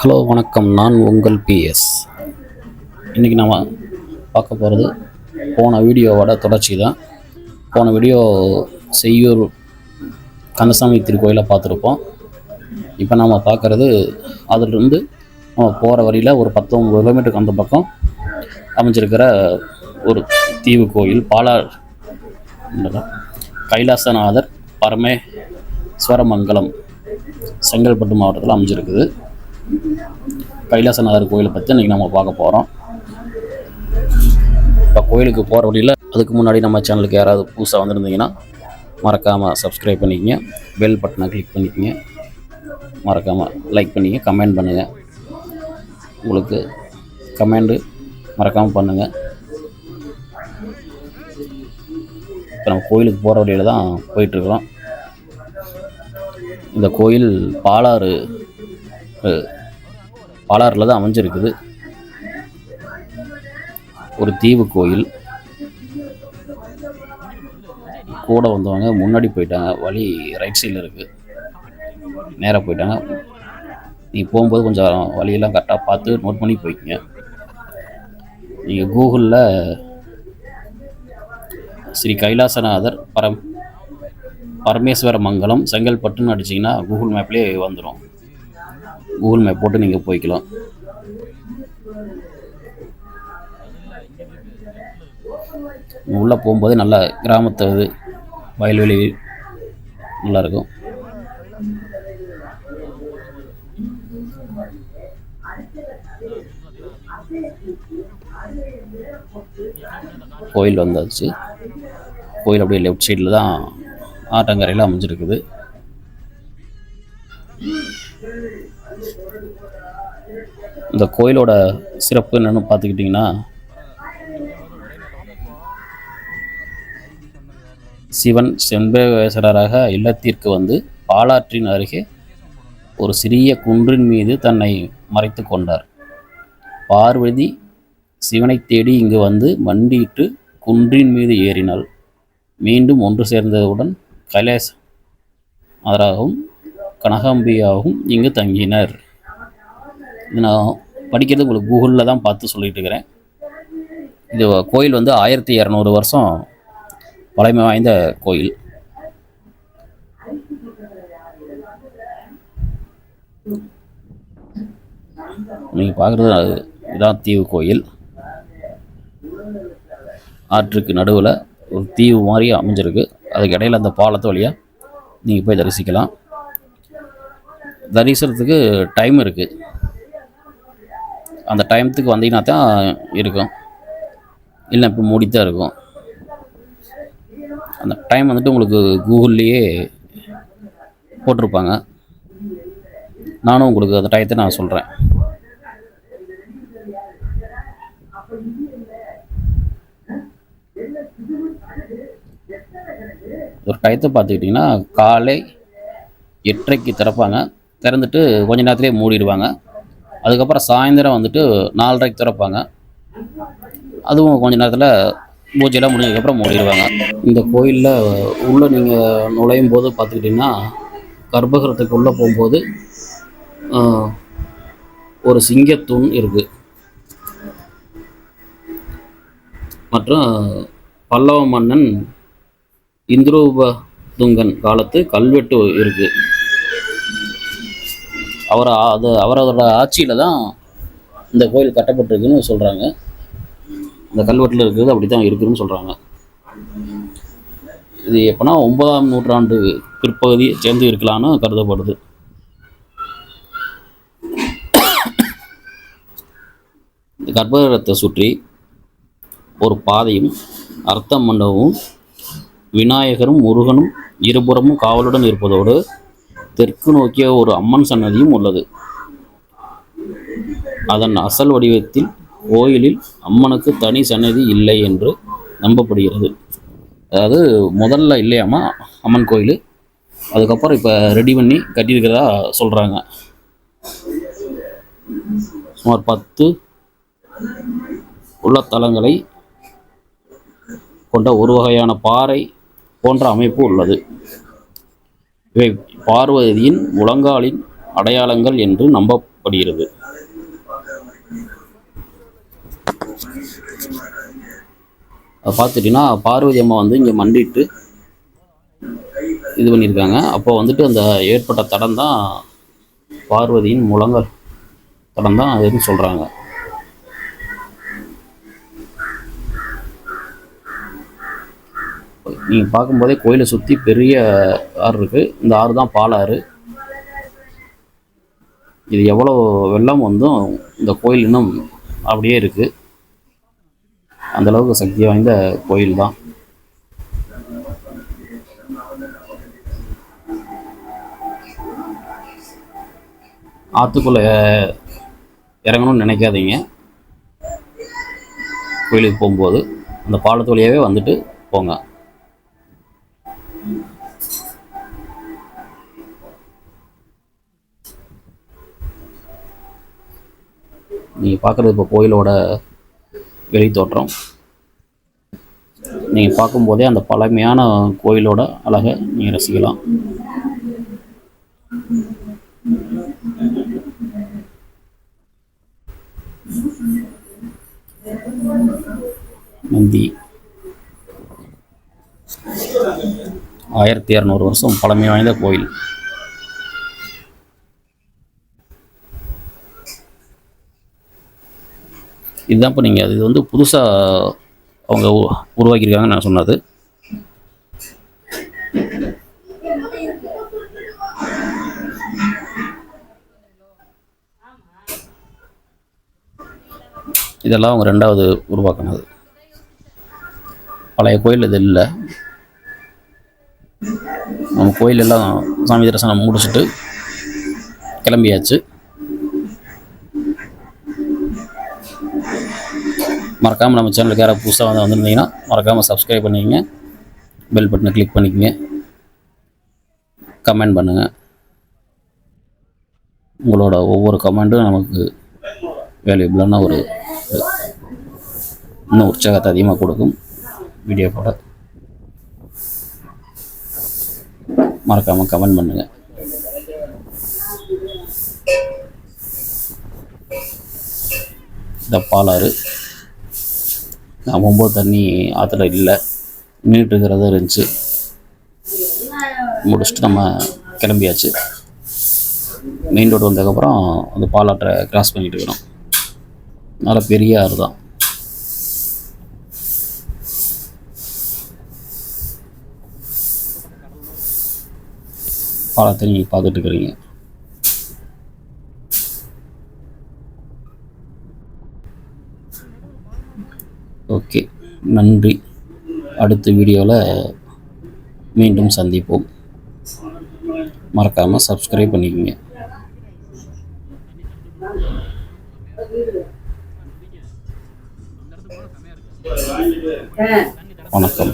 Hello வணக்கம். நான் உங்கள் பிஎஸ் இன்றைக்கி நம்ம பார்க்க போகிறது போன வீடியோவோட தொடர்ச்சி தான். போன வீடியோ செய்யூர் கந்தசாமி திருக்கோயிலை பார்த்துருப்போம். இப்போ நம்ம பார்க்குறது அதிலிருந்து நம்ம போகிற வழியில் ஒரு பத்தொம்பது கிலோமீட்டருக்கு அந்த பக்கம் அமைஞ்சிருக்கிற ஒரு தீவு கோயில் பாலார் கைலாசநாதர் பரமேஸ்வரமங்கலம். செங்கல்பட்டு மாவட்டத்தில் அமைஞ்சிருக்குது. கைலாசநாதர் கோயிலை பற்றி இன்றைக்கி நம்ம பார்க்க போகிறோம் இப்போ கோயிலுக்கு போகிற வழியில் அதுக்கு முன்னாடி நம்ம சேனலுக்கு யாராவது புதுசாக வந்திருந்தீங்கன்னா மறக்காமல் சப்ஸ்கிரைப் பண்ணிக்கங்க. பெல் பட்டனை கிளிக் பண்ணிக்கங்க. மறக்காமல் லைக் பண்ணிங்க கமெண்ட் பண்ணுங்கள் உங்களுக்கு கமெண்டு மறக்காமல் பண்ணுங்கள் இப்போ நம்ம கோயிலுக்கு போகிற வழியில் தான் போயிட்டுருக்குறோம் இந்த கோயில் பாலாறு பாலாறில் தான் அமைஞ்சிருக்குது. ஒரு தீவு கோயில். கூட வந்தவங்க முன்னாடி போயிட்டாங்க வழி ரைட் சைடில் இருக்குது நேராக போயிட்டாங்க. நீங்கள் போகும்போது கொஞ்சம் வழியெல்லாம் கரெக்டாக பார்த்து நோட் பண்ணி போய்க்குங்க. நீங்கள் கூகுளில் ஸ்ரீ கைலாசநாதர் பரம் பரமேஸ்வர மங்கலம் செங்கல்பட்டுன்னு அடிச்சிங்கன்னா கூகுள் மேப்லேயே வந்துடும் கூகுள் மேப் போட்டு நீங்கள் போய்க்கலாம். உள்ளே போகும்போது நல்ல கிராமத்து இது வயல்வெளி நல்லாயிருக்கும். கோயில் வந்தாச்சு. கோயில் அப்படியே லெஃப்ட் சைடில் தான் ஆற்றங்கரையில் அமைஞ்சிருக்குது. இந்த கோயிலோட சிறப்பு என்னென்னு பார்த்துக்கிட்டிங்கன்னா சிவன் செண்பகேஸ்வரராக இல்லத்திற்கு வந்து பாலாற்றின் அருகே ஒரு சிறிய குன்றின் மீது தன்னை மறைத்து கொண்டார். பார்வதி சிவனை தேடி இங்கு வந்து மண்டியிட்டு குன்றின் மீது ஏறினாள். மீண்டும் ஒன்று சேர்ந்ததுடன் கைலாஸ் அதராகவும் கனகாம்பியாகவும் இங்கு தங்கினர். இது நான் படிக்கிறது உங்களுக்கு கூகுளில் தான் பார்த்து சொல்லிட்டு இருக்கிறேன். இது கோயில் வந்து ஆயிரத்தி இரநூறு வருஷம் பழமை வாய்ந்த கோயில். நீங்கள் பார்க்குறது இதான் தீவு கோயில். ஆற்றுக்கு நடுவில் ஒரு தீவு மாதிரி அமைஞ்சிருக்கு. அதுக்கு இடையில் அந்த பாலத்து வழியாக நீங்கள் போய் தரிசிக்கலாம். தரிசனத்துக்கு டைம் இருக்குது அந்த டைமத்துக்கு வந்தீங்கன்னா தான் இருக்கும். இல்லை இப்போ மூடித்தான் இருக்கும். அந்த டைம் வந்துட்டு உங்களுக்கு கூகுள்லேயே போட்டிருப்பாங்க. நானும் உங்களுக்கு அந்த டயத்தை நான் சொல்கிறேன் ஒரு டயத்தை பார்த்துக்கிட்டிங்கன்னா காலை எட்டரைக்கு திறப்பாங்க. திறந்துட்டு கொஞ்ச நேரத்துலேயே மூடிடுவாங்க. அதுக்கப்புறம் சாயந்தரம் வந்துட்டு நாலரைக்கு திறப்பாங்க. அதுவும் கொஞ்ச நேரத்தில் பூஜைலாம் முடிஞ்சதுக்கப்புறம் மூடிடுவாங்க. இந்த கோயிலில் உள்ளே நீங்கள் நுழையும் போது பார்த்துக்கிட்டிங்கன்னா கர்ப்பகிரத்துக்கு உள்ளே போகும்போது ஒரு சிங்கத்தூண் இருக்குது மற்றும் பல்லவ மன்னன் இந்திரூபதுங்கன் காலத்து கல்வெட்டு இருக்குது அவர் அது அவரோட ஆட்சியில் தான் இந்த கோயில் கட்டப்பட்டிருக்குன்னு சொல்கிறாங்க இந்த கல்வெட்டில் இருக்கிறது அப்படி தான் இருக்குதுன்னு சொல்கிறாங்க இது எப்போனா ஒன்பதாம் நூற்றாண்டு பிற்பகுதி சேர்ந்து இருக்கலாம்னு கருதப்படுது. இந்த கர்ப்பகிரகத்தை சுற்றி ஒரு பாதையும் அர்த்த மண்டபமும் விநாயகரும் முருகனும் இருபுறமும் காவலுடன் இருப்பதோடு தெற்கு நோக்கிய ஒரு அம்மன் சன்னதியும் உள்ளது. அதன் அசல் வடிவத்தில் கோயிலில் அம்மனுக்கு தனி சன்னதி இல்லை என்று நம்பப்படுகிறது. அதாவது முதல்ல இல்லையாமா அம்மன் கோயில்? அதுக்கப்புறம் இப்போ ரெடி பண்ணி கட்டியிருக்கிறதா சொல்கிறாங்க சுமார் பத்து உள்ள தலங்களை கொண்ட ஒரு வகையான பாறை போன்ற அமைப்பு உள்ளது. இவை பார்வதியின் முழங்காலின் அடையாளங்கள் என்று நம்பப்படுகிறது. அதை பார்த்துட்டிங்கன்னா பார்வதி அம்மா வந்து இங்கே மண்டிட்டு இது பண்ணியிருக்காங்க. அப்போ வந்துட்டு அந்த ஏற்பட்ட தடம் தான் பார்வதியின் முழங்கால் தடம் தான் அதுன்னு சொல்கிறாங்க நீங்கள் பார்க்கும்போதே கோயிலை சுற்றி பெரிய ஆறு இருக்குது இந்த ஆறு தான் பாலாறு இது எவ்வளோ வெள்ளம் வந்தும் இந்த கோயில் இன்னும் அப்படியே இருக்குது அந்தளவுக்கு சக்தி வாய்ந்த கோயில் தான். ஆற்றுக்குள்ளே இறங்கணும்னு நினைக்காதீங்க. கோயிலுக்கு போகும்போது அந்த பாலத்து வழியாகவே வந்துட்டு போங்க. நீங்கள் பார்க்குறது இப்போ கோயிலோட வெளி தோற்றம் நீங்கள் பார்க்கும்போதே அந்த பழமையான கோயிலோட அழகை நீங்கள் ரசிக்கலாம். நந்தி. ஆயிரத்தி இரநூறு வருஷம் பழமை வாய்ந்த கோயில். இதுதான் இப்போ நீங்கள் இது வந்து புதுசாக அவங்க உ- உருவாக்கியிருக்காங்கன்னு நான் சொன்னது. இதெல்லாம் அவங்க ரெண்டாவது உருவாக்கினது. பழைய கோயில் இது இல்லை. நம்ம கோயிலெல்லாம் சாமி தரிசனம் முடிச்சுட்டு கிளம்பியாச்சு. மறக்காமல் நம்ம சேனலுக்கு யாராவது புதுசாக வந்து வந்திருந்தீங்கன்னா மறக்காமல் சப்ஸ்கிரைப் பண்ணிக்கங்க. பெல் பட்டனை கிளிக் பண்ணிக்கங்க. கமெண்ட் பண்ணுங்கள் உங்களோட ஒவ்வொரு கமெண்ட்டும் நமக்கு வேல்யூபிளான ஒரு இன்னும் உற்சாகத்தை அதிகமாக கொடுக்கும். வீடியோ போட. மறக்காமல் கமெண்ட் பண்ணுங்கள் இந்த பாலாறு நான் போகும்போது தண்ணி ஆற்றுல இல்லை. நின்றுட்டு இருக்கிறதா இருந்துச்சு. முடிச்சுட்டு நம்ம கிளம்பியாச்சு. மெயின் ரோடு வந்ததுக்கப்புறம் அந்த பாலாற்றை கிராஸ் பண்ணிட்டு இருக்கிறோம் நல்ல பெரிய ஆறு தான் பாலத்தை நீங்கள் பார்த்துட்டு இருக்கிறீங்க ஓகே நன்றி. அடுத்த வீடியோவில் மீண்டும் சந்திப்போம். மறக்காமல் சப்ஸ்கிரைப் பண்ணிக்கோங்க. வணக்கம்.